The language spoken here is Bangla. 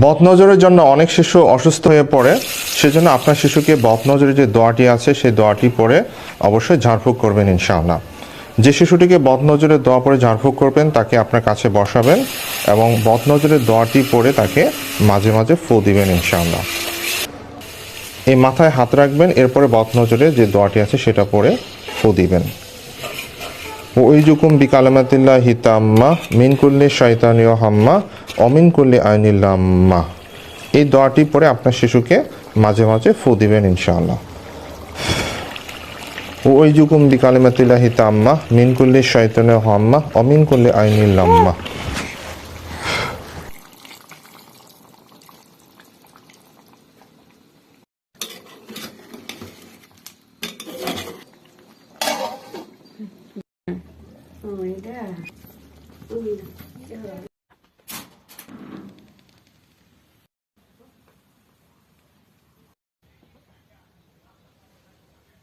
বদনজরের জন্য অনেক শিশু অসুস্থ হয়ে পড়ে, সেজন্য আপনার শিশুকে বদনজরের যে দোয়াটি আছে, সেই দোয়াটি পরে অবশ্যই ঝাড়ফুঁক করবেন ইনশাআল্লাহ। যে শিশুটিকে বদনজরের দোয়া পরে ঝাড়ফুঁক করবেন, তাকে আপনার কাছে বসাবেন এবং বদনজরের দোয়াটি পরে তাকে মাঝে মাঝে ফু দিবেন ইনশাআল্লাহ। এই মাথায় হাত রাখবেন, এরপরে বদনজরে যে দোয়াটি আছে, সেটা পরে ফু দিবেন। ওই জুকুম বিকালামাতিল্লাহ হিতাম্মা মিন কুল্লি শয়তানীয় হাম্মা অমিন কুল্লি আইনিল্লাম্মা এই দোয়াটি পরে আপনার শিশুকে মাঝে মাঝে ফু দিবেন ইনশাআল্লাহ। ওই জুকুম বিকালিমাতিল্লাহ হিতাম্মা মিন কুল্লি শয়তানীয় হাম্মা অমিন কুল্লি আইনিল্লাম্মা doida. É. Doida.